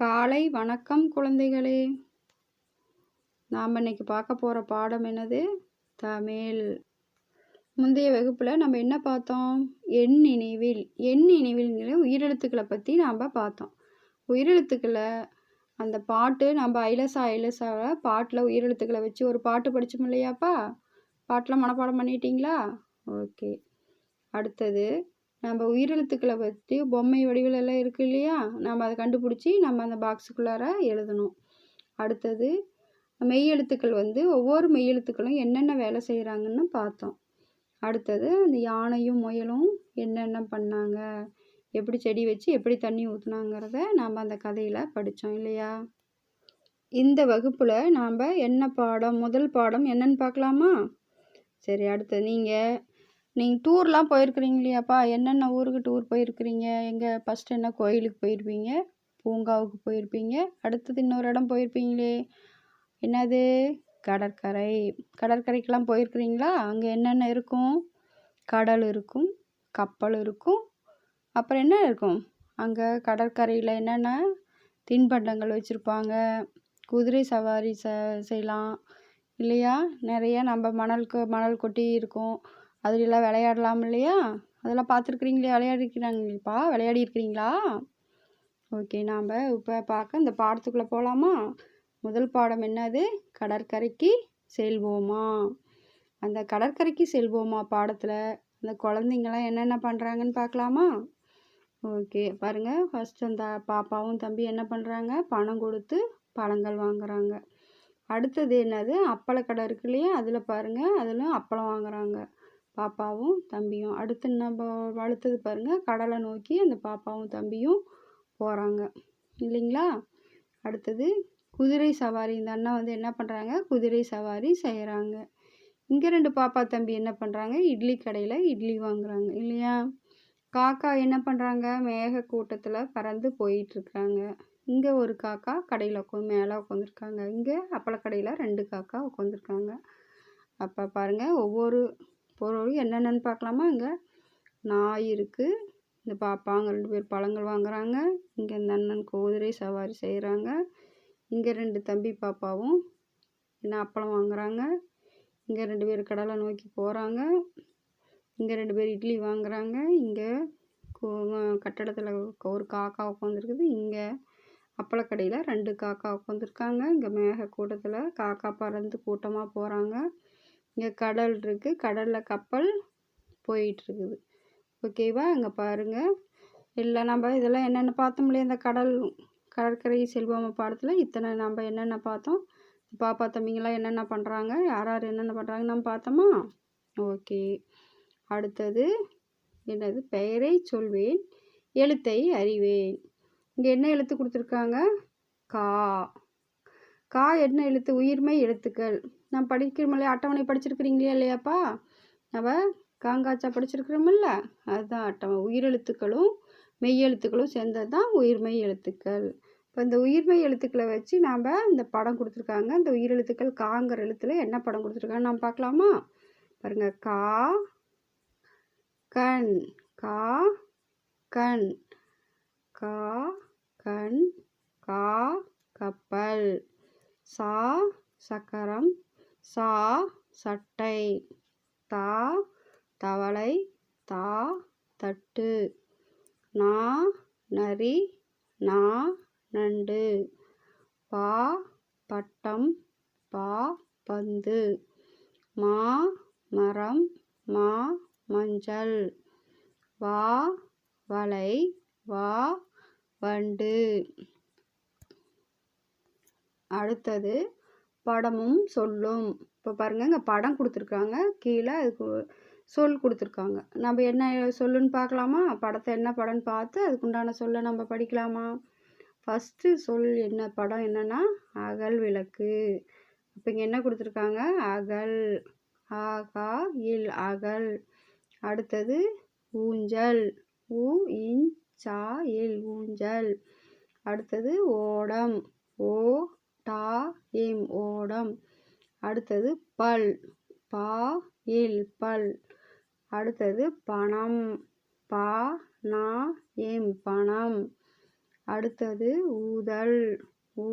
காலை வணக்கம் குழந்தைகளே. நாம் இன்னைக்கு பார்க்க போகிற பாடம் என்னது? தமிழ். முந்தைய வகுப்பில் நம்ம என்ன பார்த்தோம்? எண் நினைவில். எண் நினைவில்ங்கிற உயிரெழுத்துக்களை பற்றி நாம் பார்த்தோம். உயிரெழுத்துக்களை அந்த பாட்டு நம்ம ஐலசா ஐலசாவை பாட்டில் உயிரெழுத்துக்களை வச்சு ஒரு பாட்டு படித்தோம் இல்லையாப்பா? பாட்டெலாம் மனப்பாடம் பண்ணிட்டீங்களா? ஓகே. அடுத்தது நம்ம உயிரெழுத்துக்களை பற்றி பொம்மை வடிவில் எல்லாம் இருக்குது இல்லையா? நம்ம அதை கண்டுபிடிச்சி நம்ம அந்த பாக்ஸுக்குள்ளார எழுதணும். அடுத்தது மெய்யெழுத்துக்கள் வந்து ஒவ்வொரு மெய்யெழுத்துக்களும் என்னென்ன வேலை செய்கிறாங்கன்னு பார்த்தோம். அடுத்தது அந்த யானையும் முயலும் என்னென்ன பண்ணாங்க? எப்படி செடி வச்சு எப்படி தண்ணி ஊற்றுனாங்கிறத நாம் அந்த கதையில் படித்தோம் இல்லையா? இந்த வகுப்பில் நாம் என்ன பாடம் முதல் பாடம் என்னன்னு பார்க்கலாமா? சரி அடுத்து நீங்கள் நீங்கள் டூர்லாம் போயிருக்கிறீங்க இல்லையாப்பா என்னென்ன ஊருக்கு டூர் போயிருக்கிறீங்க? எங்கே ஃபஸ்ட்டு என்ன கோயிலுக்கு போயிருப்பீங்க? பூங்காவுக்கு போயிருப்பீங்க? அடுத்தது இன்னொரு இடம் போயிருப்பீங்களே. என்னது? கடற்கரை. கடற்கரைக்கெலாம் போயிருக்கிறீங்களா? அங்கே என்னென்ன இருக்கும்? கடல் இருக்கும் கப்பல் இருக்கும் அப்புறம் என்ன இருக்கும்? அங்கே கடற்கரையில் என்னென்ன தின்பண்டங்கள் வச்சுருப்பாங்க? குதிரை சவாரி ச செய்யலாம். இல்லையா? நிறைய நம்ம மணல் மணல் கொட்டி இருக்கும். அதுலெலாம் விளையாடலாம் இல்லையா? அதெல்லாம் பார்த்துருக்குறீங்களே விளையாடிருக்கிறாங்களேப்பா விளையாடி இருக்கிறீங்களா ஓகே நாம் இப்போ பார்க்க இந்த பாடத்துக்குள்ளே போகலாமா முதல் பாடம் என்னது? கடற்கரைக்கு செல்வோமா? அந்த கடற்கரைக்கு செல்வோமா பாடத்தில்? அந்த குழந்தைங்களாம் என்னென்ன பண்ணுறாங்கன்னு பார்க்கலாமா? ஓகே பாருங்கள் ஃபஸ்ட்டு அந்த பாப்பாவும் தம்பி என்ன பண்ணுறாங்க பணம் கொடுத்து பழங்கள் வாங்குறாங்க. அடுத்தது என்னது? அப்பளக்கடை இருக்கு இல்லையா? அதில் பாருங்கள் அதில் அப்பளம் வாங்குறாங்க. பாப்பாவும் தம்பியும். அடுத்து நம்ம அடுத்தது பாருங்கள் கடலை நோக்கி அந்த பாப்பாவும் தம்பியும் போகிறாங்க இல்லைங்களா? அடுத்தது குதிரை சவாரி. இந்த அண்ணா வந்து என்ன பண்ணுறாங்க குதிரை சவாரி செய்கிறாங்க இங்கே ரெண்டு பாப்பா தம்பி என்ன பண்ணுறாங்க இட்லி கடையில் இட்லி வாங்குறாங்க. இல்லையா? காக்கா என்ன பண்ணுறாங்க மேக கூட்டத்தில் பறந்து போயிட்டுருக்குறாங்க இங்கே ஒரு காக்கா கடையில் உட்கா மேலே உட்காந்துருக்காங்க இங்கே அப்பளக்கடையில் ரெண்டு காக்கா உட்காந்துருக்காங்க அப்போ பாருங்கள் ஒவ்வொரு போகிற வழி என்னென்னு பார்க்கலாமா இங்கே நாய் இருக்குது இந்த பாப்பாங்க ரெண்டு பேர் பழங்கள் வாங்குறாங்க. இங்கே இந்த அண்ணன் குதிரை சவாரி செய்கிறாங்க இங்கே ரெண்டு தம்பி பாப்பாவும் என்ன அப்பளம் வாங்குறாங்க. இங்கே ரெண்டு பேர் கடலை நோக்கி போகிறாங்க இங்கே ரெண்டு பேர் இட்லி வாங்குறாங்க. இங்கே கட்டடத்தில் ஒரு காக்கா உட்காந்துருக்குது இங்கே அப்பளக்கடையில் ரெண்டு காக்கா உட்காந்துருக்காங்க இங்கே மேக கூட்டத்தில் காக்கா பறந்து கூட்டமாக போகிறாங்க இங்கே கடல் இருக்குது கடலில் கப்பல் போயிட்டுருக்குது. ஓகேவா? இங்கே பாருங்கள் இல்லை நம்ம இதெல்லாம் என்னென்ன பார்த்தோம் இல்லையா? இந்த கடல் கடற்கரை செல்வம் பாடத்தில் இத்தனை நம்ம என்னென்ன பார்த்தோம்? பாப்பா தம்பிங்களாம் என்னென்ன பண்ணுறாங்க யார் யார் என்னென்ன பண்ணுறாங்க நம்ம பார்த்தோமா? ஓகே. அடுத்தது என்னது? பெயரை சொல்வேன். எழுத்தை அறிவேன். இங்கே என்ன எழுத்து கொடுத்துருக்காங்க? கா. கா என்ன எழுத்து? உயிர்மை எழுத்துக்கள். நான் படிக்கிறோமில்ல. அட்டவணை படிச்சிருக்கிறீங்களே இல்லையாப்பா? நம்ம காங்காச்சா படிச்சிருக்கிறோமில்ல? அதுதான் அட்டவணை. உயிரெழுத்துக்களும் மெய்யெழுத்துக்களும் சேர்ந்தது தான் உயிர்மெய் எழுத்துக்கள் இப்போ இந்த உயிர்மெய் எழுத்துக்களை வச்சு நாம் இந்த படம் கொடுத்துருக்காங்க. இந்த உயிரெழுத்துக்கள் காங்கிற எழுத்தில் என்ன படம் கொடுத்துருக்காங்க நாம் பார்க்கலாமா? பாருங்கள் கா கண். கா கண். கா கண். கா கப்பல். சா சக்கரம். சா சட்டை தா தவளை தா தட்டு. நா நரி நா நண்டு. பா பட்டம் பா பந்து. மா மரம் மா மஞ்சள். வா வலை வா வண்டு. அடுத்தது படமும் சொல்லும். இப்போ பாருங்கள் இங்கே படம் கொடுத்துருக்காங்க. கீழே அதுக்கு சொல் கொடுத்துருக்காங்க. நம்ம என்ன சொல்லுன்னு பார்க்கலாமா படத்தை என்ன படம்னு பார்த்து அதுக்குண்டான சொல்லை நம்ம படிக்கலாமா? ஃபஸ்ட்டு சொல் என்ன படம் என்னென்னா அகல் விளக்கு. இப்போ இங்கே என்ன கொடுத்துருக்காங்க? அகல் ஆகா இல் அகல். அடுத்தது ஊஞ்சல். ஊ இன் சா இல் ஊஞ்சல். அடுத்தது ஓடம். ஓ டா எம் ஓடம். அடுத்தது பல். பா இல் பல். அடுத்தது பணம். பா நா எம் பணம். அடுத்தது ஊதல். ஊ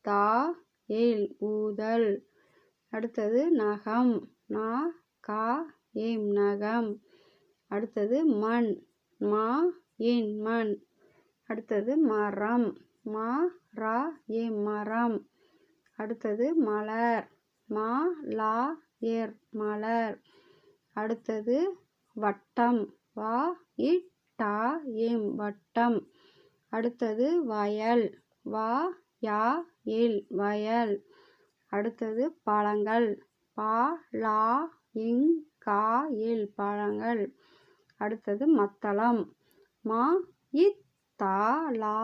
தா ஏல் ஊதல். அடுத்தது நகம். நா கா ஏம் நகம். அடுத்தது மண். மா ஏன் மண். அடுத்தது மரம். மா ரா ஏ மரம். அடுத்தது மலர். மா லா ஏர் மலர். அடுத்தது வட்டம். வா இட்டா ஏம் வட்டம். அடுத்தது வயல். வா யா எல் வயல். அடுத்தது பழங்கள். பா லா இங் கா ஏல் பழங்கள். அடுத்தது மத்தளம். மா இ தா லா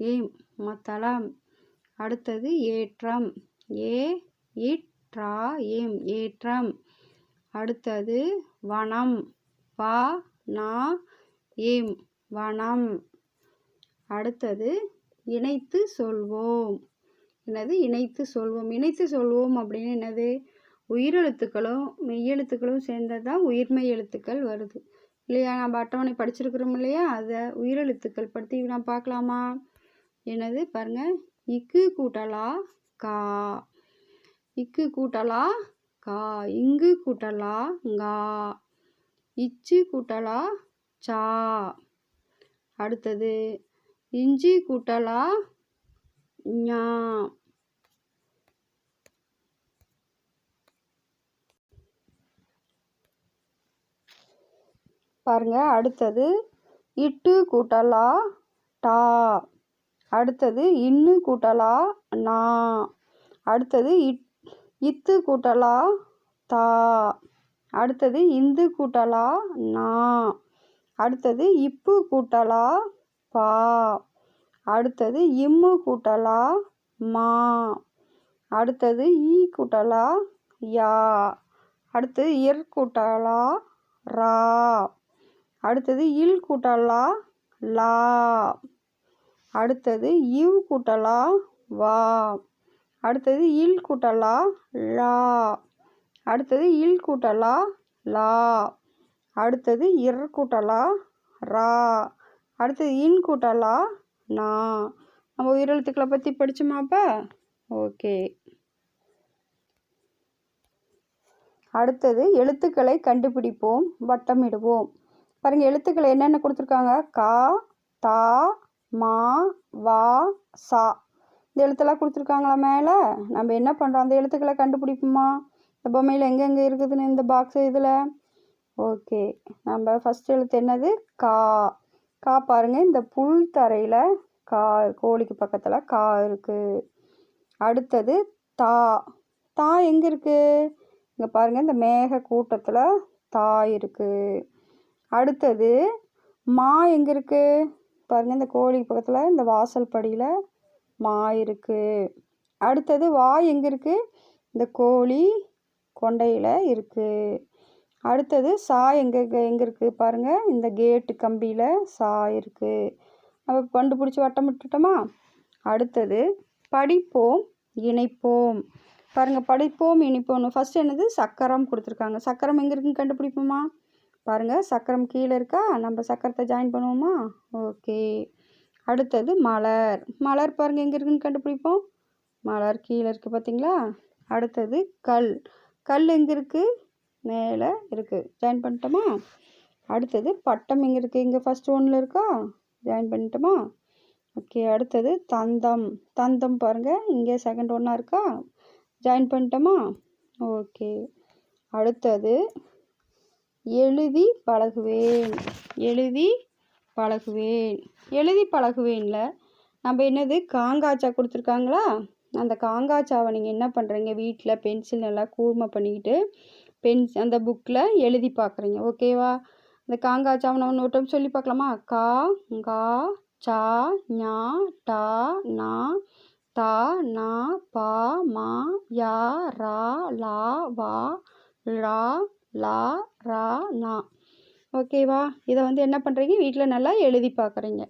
ஏம். மத்தளம் அடுத்தது ஏற்றம். ஏ இட்ரா ஏம் ஏற்றம். அடுத்தது வனம். வா நா ஏம் வனம். அடுத்தது இணைத்து சொல்வோம். என்னது? இணைத்து சொல்வோம். இணைத்து சொல்வோம் அப்படின்னு என்னது? உயிரெழுத்துக்களும் மெய்யெழுத்துக்களும் சேர்ந்தது தான் உயிர்மெய் எழுத்துக்கள் வருது. இல்லையா? நம்ம அட்டவணை படிச்சிருக்கிறோம் இல்லையா? அதை உயிரெழுத்துக்கள் பற்றி நான் பார்க்கலாமா? என்னது பாருங்கள் இக்கு கூட்டலா கா. இக்கு கூட்டலா கா. இங்கு கூட்டலா கா. இச்சு கூட்டலா சா. அடுத்தது இஞ்சி கூட்டலா ஞா. பாருங்க அடுத்தது இட்டு கூட்டலா டா. அடுத்தது இன்னு கூட்டலா நா. அடுத்தது இட் இத்து கூட்டலா தா. அடுத்தது இந்து கூட்டலா நா. அடுத்தது இப்பு கூட்டலா பா. அடுத்தது இம்மு கூட்டலா மா. அடுத்தது ஈ கூட்டலா யா. அடுத்தது இர் கூட்டலா ரா. அடுத்தது இல் கூட்டலா லா. அடுத்தது இவ் கூட்டலா வா. அடுத்தது இல் கூட்டலா லா. அடுத்தது இல் கூட்டலா லா. அடுத்தது இர் கூட்டலா ரா. அடுத்தது இன் கூட்டலா நா. நம்ம உயிரெழுத்துக்களை பற்றி படித்தோமாப்பா ஓகே. அடுத்தது எழுத்துக்களை கண்டுபிடிப்போம் வட்டமிடுவோம். பாருங்கள் எழுத்துக்களை என்னென்ன கொடுத்துருக்காங்க? கா தா மா வா சா. இந்த எழுத்தெல்லாம் கொடுத்துருக்காங்களா மேலே? நம்ம என்ன பண்ணுறோம் அந்த எழுத்துக்களை கண்டுபிடிப்போமா? இந்த பொம்மையில் எங்கெங்கே இருக்குதுன்னு இந்த பாக்ஸு இதில்? ஓகே. நம்ம ஃபஸ்ட் எழுத்து என்னது? கா. கா பாருங்கள் இந்த புல் தரையில் கா கோழிக்கு பக்கத்தில் கா இருக்குது அடுத்தது தா. தா எங்கே இருக்குது இங்கே பாருங்கள் இந்த மேக கூட்டத்தில் தா இருக்குது அடுத்தது மா எங்கே இருக்குது பாருங்கள் இந்த கோழி பக்கத்தில் இந்த வாசல் படியில் மா இருக்குது அடுத்தது வாய் எங்கே இருக்குது இந்த கோழி கொண்டையில் இருக்குது அடுத்தது சா எங்கே எங்கே இருக்குது பாருங்கள் இந்த கேட்டு கம்பியில் சா இருக்குது நம்ம கண்டுபிடிச்சி வட்டம் விட்டுட்டோமா? அடுத்தது படிப்போம் இணைப்போம். பாருங்கள் படிப்போம் இனிப்போம் ஃபஸ்ட் என்னது? சக்கரம் கொடுத்துருக்காங்க. சக்கரம் எங்கே இருக்குன்னு கண்டுபிடிப்போமா? பாருங்கள் சக்கரம் கீழே இருக்கா? நம்ம சக்கரத்தை ஜாயின் பண்ணுவோமா? ஓகே அடுத்தது மலர். மலர் பாருங்கள் எங்கே இருக்குன்னு கண்டுபிடிப்போம். மலர் கீழே இருக்குது பார்த்தீங்களா அடுத்தது கல். கல் எங்கே இருக்குது மேலே இருக்குது ஜாயின் பண்ணிட்டோமா? அடுத்தது பட்டம் எங்கே இருக்குது இங்கே ஃபஸ்ட் ஒன்றில் இருக்கா? ஜாயின் பண்ணிட்டோமா? ஓகே அடுத்தது தந்தம். தந்தம் பாருங்கள் இங்கே செகண்ட் ஒன்றா இருக்கா? ஜாயின் பண்ணிட்டோமா? ஓகே அடுத்தது எழுதி பழகுவேன். எழுதி பழகுவேன். எழுதி பழகுவேனில். நம்ம என்னது காங்காச்சா கொடுத்துருக்காங்களா? அந்த காங்காச்சாவை நீங்கள் என்ன பண்ணுறீங்க வீட்டில் பென்சில் நல்லா கூர்மை பண்ணிக்கிட்டு பென்ஸ் அந்த புக்கில் எழுதி பார்க்குறீங்க ஓகேவா இந்த காங்காச்சாவை நம்ம ஒரு டைம் சொல்லி பார்க்கலாமா கா கா சா ஞா டா நா தா நா பா மா யா ரா லா வா ழா லா ரா நா ஓகேவா இதை வந்து என்ன பண்ணுறீங்க வீட்டில் நல்லா எழுதி பார்க்குறீங்க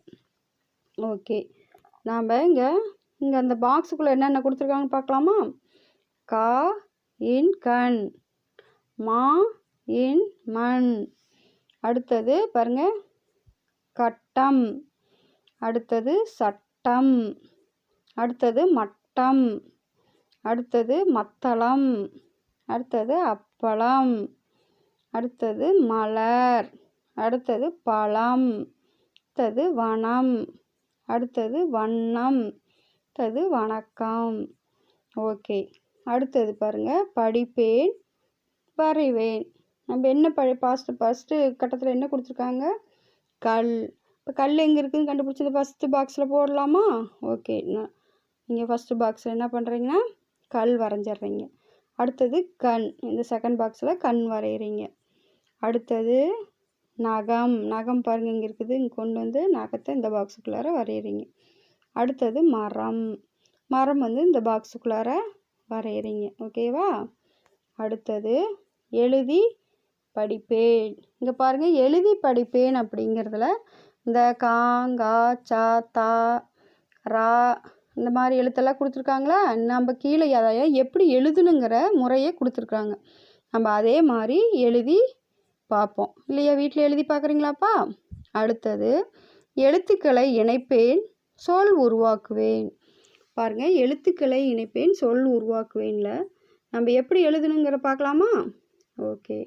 ஓகே நாம் இங்கே இங்கே அந்த பாக்ஸுக்குள்ளே என்னென்ன கொடுத்துருக்காங்கன்னு பார்க்கலாமா கா இன் கண். மா இன் மண். அடுத்தது பாருங்கள் கட்டம். அடுத்தது சட்டம். அடுத்தது மட்டம். அடுத்தது மத்தளம். அடுத்தது அப்பளம். அடுத்தது மலர் அடுத்தது பழம் அடுத்தது வனம் அடுத்தது வண்ணம் அடுத்தது வணக்கம். ஓகே. அடுத்தது பாருங்கள் படிப்பேன் வரைவேன். நம்ம என்ன படி பாஸ்ட்டு ஃபஸ்ட்டு கட்டத்தில் என்ன கொடுத்துருக்காங்க? கல். இப்போ கல் எங்கே இருக்குதுன்னு கண்டுபிடிச்சது ஃபஸ்ட்டு பாக்ஸில் போடலாமா? ஓகே. நான் நீங்கள் ஃபஸ்ட்டு பாக்ஸில் என்ன பண்ணுறீங்கன்னா கல் வரைஞ்சிட்றீங்க. அடுத்தது கண். இந்த செகண்ட் பாக்ஸில் கண் வரைகிறீங்க அடுத்தது நகம். நகம் பாருங்கள் இங்கே இருக்குது. இங்கே கொண்டு வந்து நகத்தை இந்த பாக்ஸுக்குள்ளார வரைகிறீங்க அடுத்தது மரம். மரம் வந்து இந்த பாக்ஸுக்குள்ளார வரைகிறீங்க ஓகேவா அடுத்தது எழுதி படிப்பேன். இங்கே பாருங்கள் எழுதி படிப்பேன் அப்படிங்கிறதுல இந்த காங்கா சா தா ரா இந்த மாதிரி எழுத்தெல்லாம் கொடுத்துருக்காங்களா? நம்ம கீழே அதை எப்படி எழுதணுங்கிற முறையை கொடுத்துருக்காங்க. நம்ம அதே மாதிரி எழுதி பார்ப்போம். இல்லையா வீட்டில் எழுதி பார்க்குறீங்களாப்பா? அடுத்தது எழுத்துக்களை இணைப்பேன் சொல் உருவாக்குவேன். பாருங்கள் எழுத்துக்களை இணைப்பேன் சொல் உருவாக்குவேனில். நம்ம எப்படி எழுதணுங்கிற பார்க்கலாமா? ஓகே.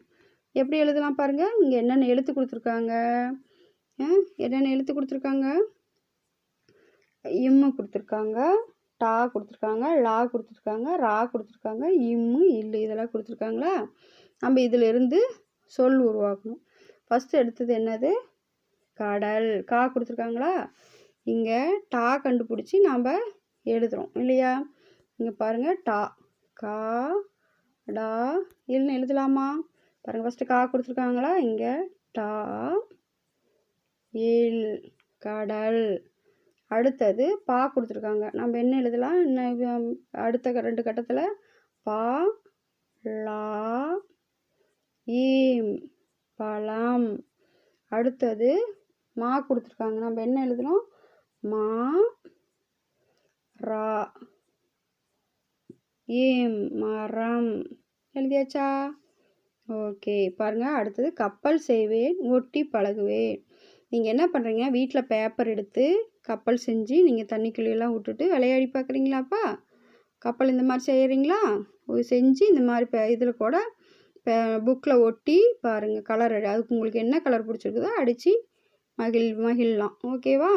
எப்படி எழுதலாம் பாருங்கள் இங்கே என்னென்ன எழுத்து கொடுத்துருக்காங்க? என்னென்ன எழுத்து கொடுத்துருக்காங்க? இம்மு கொடுத்துருக்காங்க டா கொடுத்துருக்காங்க லா கொடுத்துருக்காங்க ரா கொடுத்துருக்காங்க இம்மு இல்லை இதெல்லாம் கொடுத்துருக்காங்களா? நம்ம இதிலிருந்து சொல் உருவாக்கணும். ஃபஸ்ட்டு எடுத்தது என்னது? கடல். கா கொடுத்துருக்காங்களா? இங்கே டா கண்டுபிடிச்சி நாம் எழுதுகிறோம் இல்லையா? இங்கே பாருங்கள் டா. கா டா. இல்லைன்னு எழுதலாமா? பாருங்கள் ஃபஸ்ட்டு கா கொடுத்துருக்காங்களா? இங்கே டா. எல் கடல். அடுத்தது பா கொடுத்துருக்காங்க. நம்ம என்ன எழுதலாம்? இன்னும் அடுத்த ரெண்டு கட்டத்தில் பா லா ஈம் பழம். அடுத்தது மா கொடுத்துருக்காங்க. நம்ம என்ன எழுதணும் மா ரா. ஈம் மரம். எழுதியாச்சா? ஓகே பாருங்கள் அடுத்தது கப்பல் செய்வேன் ஒட்டி பழகுவேன். நீங்கள் என்ன பண்ணுறீங்க வீட்டில் பேப்பர் எடுத்து கப்பல் செஞ்சு நீங்கள் தண்ணிக்குள்ளேயெல்லாம் விட்டுட்டு விளையாடி பார்க்குறீங்களாப்பா? கப்பல் இந்த மாதிரி செய்கிறீங்களா செஞ்சு இந்த மாதிரி இதில் கூட புக்கில் ஒட்டி பாருங்கள் கலர் அதுக்கு உங்களுக்கு என்ன கலர் பிடிச்சிருக்குதோ அடித்து மகிழ் மகிழலாம். ஓகேவா